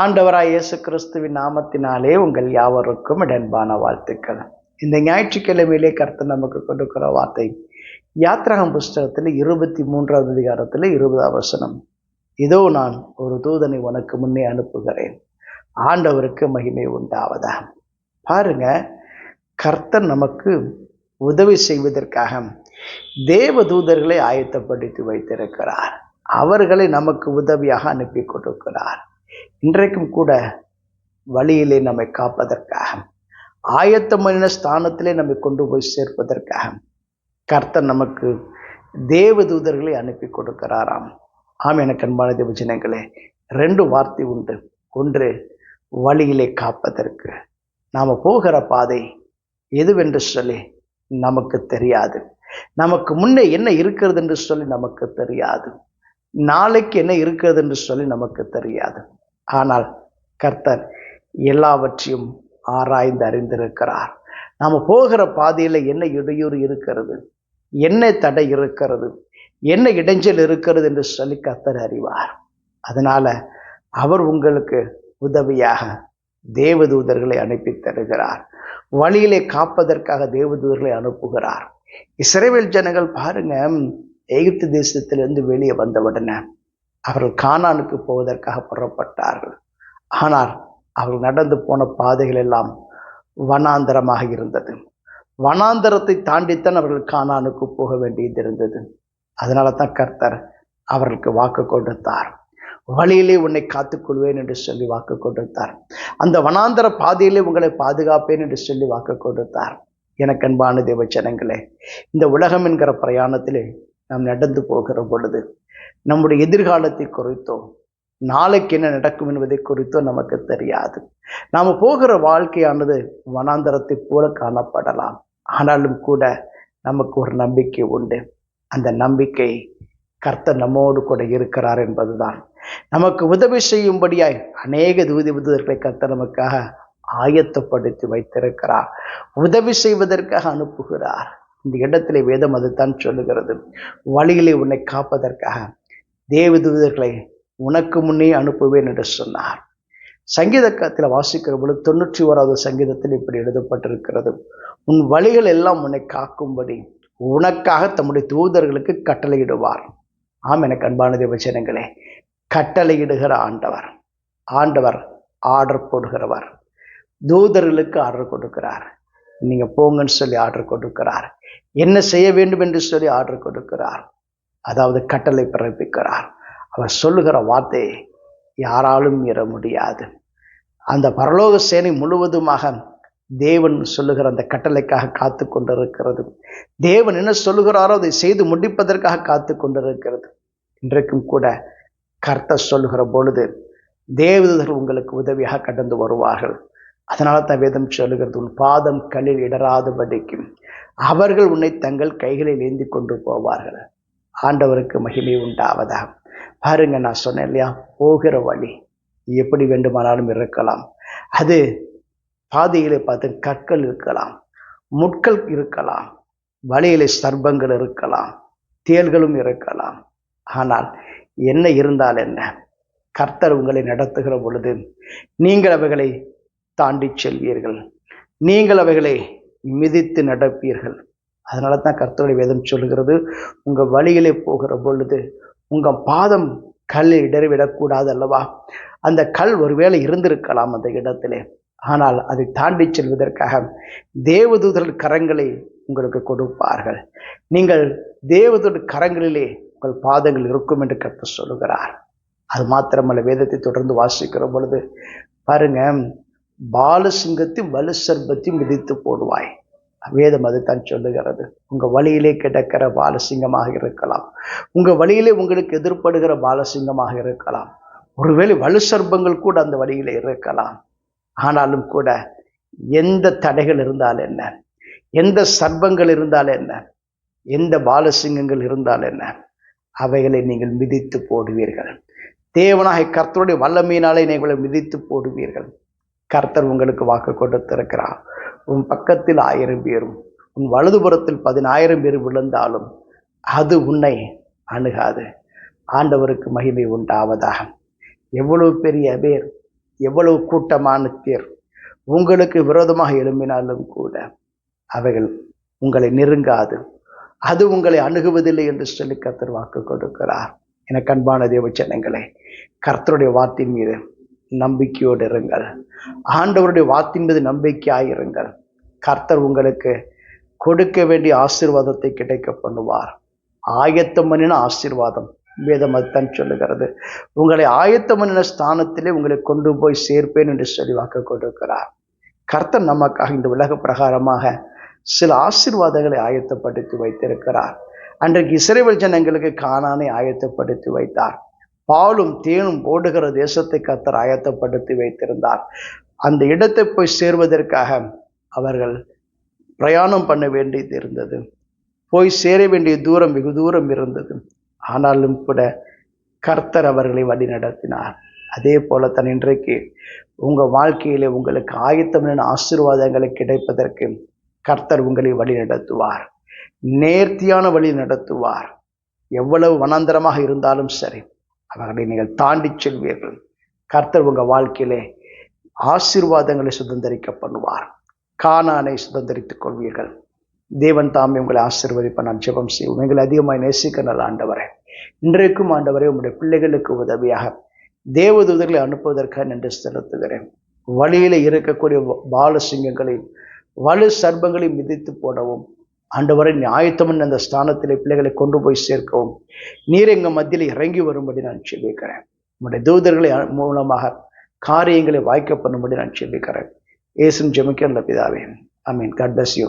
ஆண்டவராய் இயேசு கிறிஸ்துவின் நாமத்தினாலே உங்கள் யாவருக்கும் இடன்பான வாழ்த்துக்கள். இந்த ஞாயிற்றுக்கிழமையிலே கருத்து நமக்கு கொடுக்கிற வார்த்தை யாத்ராகம் புஸ்தகத்தில் இருபத்தி மூன்றாவது அதிகாரத்தில் இருபதாம் வசனம். இதோ நான் ஒரு தூதனை உனக்கு முன்னே அனுப்புகிறேன். ஆண்டவருக்கு மகிமை உண்டாவதா பாருங்க கர்த்தர் நமக்கு உதவி செய்வதற்காக தேவ தூதர்களை ஆயத்தப்படுத்தி வைத்திருக்கிறார். அவர்களை நமக்கு உதவியாக அனுப்பி கொடுக்கிறார். இன்றைக்கும் கூட வழியிலே நம்மை காப்பதற்காக ஆயத்தமான ஸ்தானத்திலே நம்மை கொண்டு போய் சேர்ப்பதற்காக கர்த்தர் நமக்கு தேவ தூதர்களை அனுப்பி கொடுக்கிறாராம். ஆம் எனக்கு அன்பான தேவஜனங்களே ரெண்டு வார்த்தை உண்டு. ஒன்று வழியிலே காப்பதற்கு. நாம் போகிற பாதை எதுவென்று சொல்லி நமக்கு தெரியாது. நமக்கு முன்னே என்ன இருக்கிறது என்று சொல்லி நமக்கு தெரியாது. நாளைக்கு என்ன இருக்கிறது என்று சொல்லி நமக்கு தெரியாது. ஆனால் கர்த்தர் எல்லாவற்றையும் ஆராய்ந்து அறிந்திருக்கிறார். நாம் போகிற பாதையில் என்ன இடையூறு இருக்கிறது என்ன தடை இருக்கிறது என்ன இடைஞ்சல் இருக்கிறது என்று சொல்லி கர்த்தர் அறிவார். அதனால அவர் உங்களுக்கு உதவியாக தேவதூதர்களை அனுப்பி தருகிறார். வழியிலே காப்பதற்காக தேவதூதர்களை அனுப்புகிறார். இஸ்ரேவேல் ஜனங்கள் பாருங்க எகிப்து தேசத்திலிருந்து வெளியே வந்தவுடனே அவர்கள் கானானுக்கு போவதற்காக புறப்பட்டார்கள். ஆனால் அவர்கள் நடந்து போன பாதைகள் எல்லாம் வனாந்தரமாக இருந்தது. வனாந்தரத்தை தாண்டித்தான் அவர்கள் கானானுக்கு போக வேண்டியது இருந்தது. அதனால தான் கர்த்தர் அவர்களுக்கு வாக்கு கொடுத்தார். வழியிலே உன்னை காத்துக்கொள்வேன் என்று சொல்லி வாக்கு கொடுத்தார். அந்த வனாந்தர பாதையிலே உங்களை பாதுகாப்பேன் என்று சொல்லி வாக்கு கொடுத்தார். எனக்கு அன்பான தேவச்சனங்களே இந்த உலகம் என்கிற பிரயாணத்திலே நாம் நடந்து போகிற பொழுது நம்முடைய எதிர்காலத்தை குறித்தோ நாளைக்கு என்ன நடக்கும் என்பதை குறித்தோ நமக்கு தெரியாது. நாம் போகிற வாழ்க்கையானது வனாந்தரத்தை போல காணப்படலாம். ஆனாலும் கூட நமக்கு ஒரு நம்பிக்கை உண்டு. அந்த நம்பிக்கை கர்த்தர் நம்மோடு கூட இருக்கிறார் என்பதுதான். நமக்கு உதவி செய்யும்படியாய் அநேக தூதி உதவிகளை கர்த்தர் நமக்காக ஆயத்தப்படுத்தி வைத்திருக்கிறார். உதவி செய்வதற்காக அனுப்புகிறார். இந்த இடத்துல வேதம் அதுதான் சொல்லுகிறது. வழியிலே உன்னை காப்பதற்காக தேவதூதர்களை உனக்கு முன்னே அனுப்புவேன் என்று சொன்னார். சங்கீதத்தில் வாசிக்கிற பொழுது தொண்ணூற்றி ஓராவது சங்கீதத்தில் இப்படி எழுதப்பட்டிருக்கிறது. உன் வழிகள் எல்லாம் உன்னை காக்கும்படி உனக்காக தம்முடைய தூதர்களுக்கு கட்டளையிடுவார். ஆம் எனக்கு அன்பான தேவச்சனங்களே கட்டளையிடுகிற ஆண்டவர் ஆண்டவர் ஆர்டர் போடுகிறவர் தூதர்களுக்கு ஆர்டர் கொடுக்கிறார். நீங்கள் போங்கன்னு சொல்லி ஆர்டர் கொடுக்கிறார். என்ன செய்ய வேண்டும் என்று சொல்லி ஆர்டர் கொடுக்கிறார். அதாவது கட்டளை பிறப்பிக்கிறார். அவர் சொல்லுகிற வார்த்தையை யாராலும் மீற முடியாது. அந்த பரலோக சேனை முழுவதுமாக தேவன் சொல்லுகிற அந்த கட்டளைக்காக காத்து கொண்டிருக்கிறது. தேவன் என்ன சொல்லுகிறாரோ அதை செய்து முடிப்பதற்காக காத்து கொண்டிருக்கிறது. இன்றைக்கும் கூட கர்த்தர் சொல்லுகிற பொழுது தேவதர் உங்களுக்கு உதவியாக கடந்து வருவார்கள். அதனால தான் வேதம் சொல்லுகிறது உன் பாதம் கல்லில் இடராதபடிக்கும் அவர்கள் உன்னை தங்கள் கைகளில் ஏந்தி கொண்டு போவார்கள். ஆண்டவருக்கு மகிமை உண்டாவதா பாருங்க நான் சொன்னேன் இல்லையா? போகிற வழி எப்படி வேண்டுமானாலும் இருக்கலாம். அது பாதையிலே பார்த்து கற்கள் இருக்கலாம் முட்கள் இருக்கலாம் வழியிலே சர்ப்பங்கள் இருக்கலாம் தேள்களும் இருக்கலாம். ஆனால் என்ன இருந்தால் என்ன? கர்த்தர் உங்களை நடத்துகிற பொழுது நீங்கள் அவைகளை தாண்டி செல்வீர்கள். நீங்கள் அவைகளை மிதித்து நடப்பீர்கள். அதனால தான் கர்த்தருடைய வேதம் சொல்லுகிறது உங்கள் வழியிலே போகிற பொழுது உங்கள் பாதம் கல்லில் இடறிவிடக்கூடாது அல்லவா? அந்த கல் ஒருவேளை இருந்திருக்கலாம் அந்த இடத்திலே. ஆனால் அதை தாண்டி செல்வதற்காக தேவதூதர் கரங்களை உங்களுக்கு கொடுப்பார்கள். நீங்கள் தேவதூதர் கரங்களிலே உங்கள் பாதங்கள் இருக்கும் என்று கற்று சொல்லுகிறார். அது மாத்திரமல்ல வேதத்தை தொடர்ந்து வாசிக்கிற பொழுது பாருங்க பாலசிங்கத்தையும் வலு சர்பத்தையும் மிதித்து போடுவாய். வேதம் அதுதான் சொல்லுகிறது. உங்க வழியிலே கிடக்கிற பாலசிங்கமாக இருக்கலாம். உங்க வழியிலே உங்களுக்கு எதிர்ப்படுகிற பாலசிங்கமாக இருக்கலாம். ஒருவேளை வலு சர்பங்கள் கூட அந்த வழியில் இருக்கலாம். ஆனாலும் கூட எந்த தடைகள் இருந்தால் என்ன? எந்த சர்பங்கள் இருந்தால் என்ன? எந்த பாலசிங்கங்கள் இருந்தால் என்ன? அவைகளை நீங்கள் மிதித்து போடுவீர்கள். தேவனாக கர்த்தருடைய வல்லமையினாலே நீங்கள் மிதித்து போடுவீர்கள். கர்த்தர் உங்களுக்கு வாக்கு கொடுத்திருக்கிறார். உன் பக்கத்தில் ஆயிரம் பேரும் உன் வலதுபுறத்தில் பதினாயிரம் பேர் விழுந்தாலும் அது உன்னை அணுகாது. ஆண்டவருக்கு மகிமை உண்டாவதாக. எவ்வளவு பெரிய பேர் எவ்வளவு கூட்டமான பேர் உங்களுக்கு விரோதமாக எழும்பினாலும் கூட அவைகள் உங்களை நெருங்காது. அது உங்களை அணுகுவதில்லை என்று சொல்லி கர்த்தர் வாக்கு கொடுக்கிறார். என கண்பான தேவச்சனங்களே கர்த்தருடைய வார்த்தையின் மீது நம்பிக்கையோடு இருங்கள். ஆண்டவருடைய வாத்தின் மீது நம்பிக்கையாயிருங்கள் கர்த்தர் உங்களுக்கு கொடுக்க வேண்டிய ஆசீர்வாதத்தை கிடைக்க பண்ணுவார். ஆயத்தம் பண்ணின ஆசீர்வாதம் வேதம் அதுதான் சொல்லுகிறது. உங்களை ஆயத்தம் பண்ணின ஸ்தானத்திலே உங்களை கொண்டு போய் சேர்ப்பேன் என்று சொல்லி வாக்கு கொடுக்கிறார். கர்த்தர் நமக்காக இந்த உலக பிரகாரமாக சில ஆசீர்வாதங்களை ஆயத்தப்படுத்தி வைத்திருக்கிறார். அன்றைக்கு இசைவல் ஜனங்களுக்கு காணானை ஆயத்தப்படுத்தி வைத்தார். பாலும் தேனும் ஓடுகிற தேசத்தை கர்த்தர் ஆயத்தப்படுத்தி வைத்திருந்தார். அந்த இடத்தை போய் சேர்வதற்காக அவர்கள் பிரயாணம் பண்ண வேண்டியது இருந்தது. போய் சேர வேண்டிய தூரம் வெகு தூரம் இருந்தது. ஆனாலும் கூட கர்த்தர் அவர்களை வழி நடத்தினார். அதே போல தன் இன்றைக்கு உங்கள் வாழ்க்கையிலே உங்களுக்கு ஆயத்தமான ஆசீர்வாதங்களை கிடைப்பதற்கு கர்த்தர் உங்களை வழி நடத்துவார். நேர்த்தியான வழி நடத்துவார். எவ்வளவு வனாந்தரமாக இருந்தாலும் சரி. அவர்களை நீங்கள் தாண்டி செல்வீர்கள். கர்த்தர் உங்கள் வாழ்க்கையிலே ஆசீர்வாதங்களை சுதந்திரிக்க பண்ணுவார் காணானை சுதந்திரித்துக் கொள்வீர்கள். தேவன் தாமே உங்களை ஆசீர்வதிப்ப நான் ஜெபம் செய்வோம். எங்களை அதிகமாக நேசிக்க நல்ல ஆண்டவரே. இன்றைக்கும் ஆண்டவரே உங்களுடைய பிள்ளைகளுக்கு உதவியாக தேவதூதர்களை அனுப்புவதற்காக நன்றி செலுத்துகிறேன். வழியில் இருக்கக்கூடிய பாலசிங்கங்களையும் வலு சர்பங்களையும் மிதித்து போடவும் ஆண்டவரை நியாயத்தமன் அந்த ஸ்தானத்தில் பிள்ளைகளை கொண்டு போய் சேர்க்கவும். நீர் எங்க மத்தியில் இறங்கி வரும்படி நான் சொல்லிக்கிறேன் உங்களுடைய தூதர்களை மூலமாக காரியங்களை வாய்க்க பண்ணும்படி நான் சொல்லிக்கிறேன் ஏசும் ஜெமிக்க பிதாவே. I mean God bless you